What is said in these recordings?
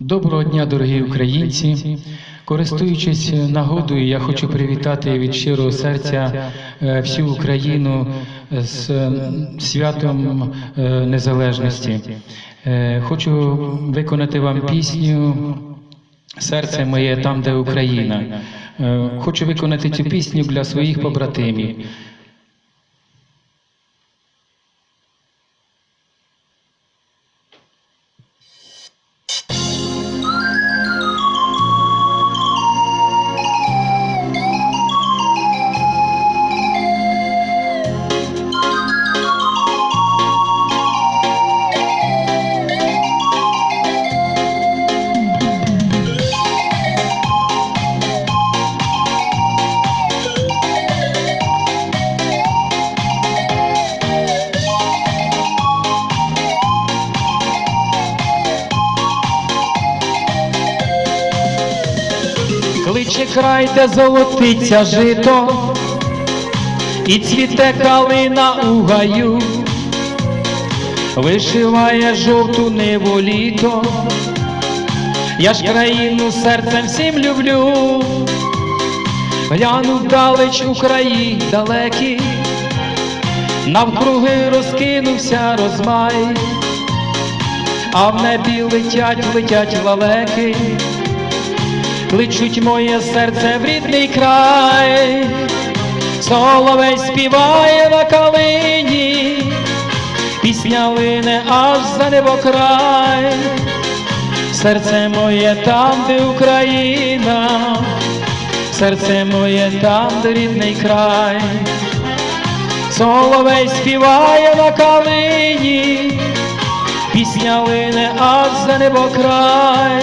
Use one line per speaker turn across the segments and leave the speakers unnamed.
Доброго дня, дорогі українці. Користуючись нагодою, я хочу привітати від щирого серця е, всю Україну з святом е, незалежності. Е, Хочу виконати вам пісню Серце моє там, де Україна. Хочу виконати цю пісню для своїх побратимів. Кличе край, де золотиться жито, і цвіте калина у гаю, вишиває жовту ниву літо, я ж країну серцем всім люблю, гляну вдалеч у краї далекі, навкруги розкинувся розмай, а в небі летять, летять лалеки кличуть моє серце в рідний край, соловей співає на калині, пісня лине аж за небокрай, серце моє там, де Україна, серце моє там, де рідний край, соловей співає на калині, пісня лине аж за небокрай.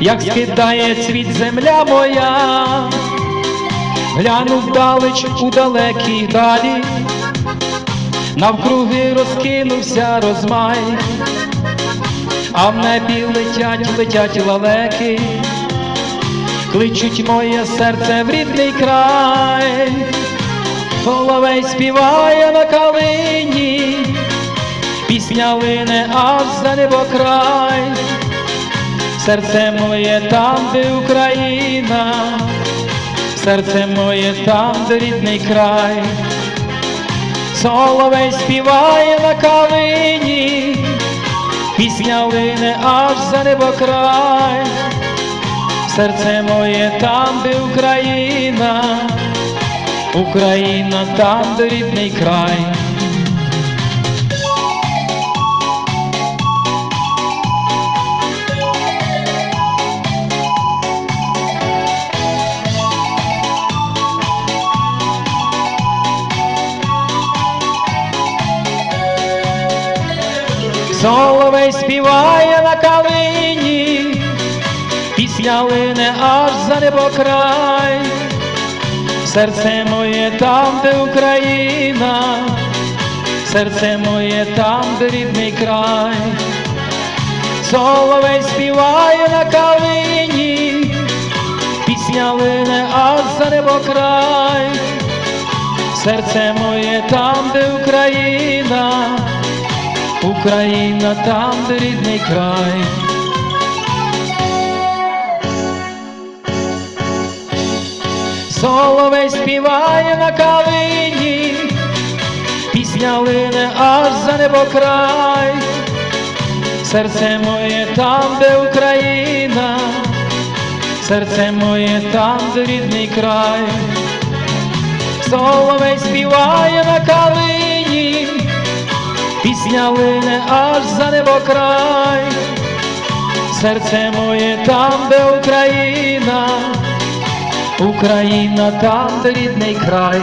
як скидає цвіт земля моя, гляну вдалеч у далекій далі, навкруги розкинувся розмай, а в небі летять, летять лалеки, кличуть моє серце в рідний край, Соловей співає на калині, пісня лине аж за небокрай серце моє там, де Україна, серце моє там, де рідний край, соловей співає на калині, пісня лине аж за небокрай, серце моє там, де Україна, Україна там, де рідний край. Соловей співає на калині, пісня лине аж за небокрай, серце моє там, де Україна, серце моє там, де рідний край, Соловей співає на калині, пісня лине аж за небокрай, серце моє там, де Україна. Україна там, де рідний край. Соловей співає на калині, пісня лине аж за небокрай, серце моє там, де Україна, серце моє там, де рідний край, Соловей співає на калині пісня лине аж за небокрай, серце моє там, де Україна, Україна там, де рідний край.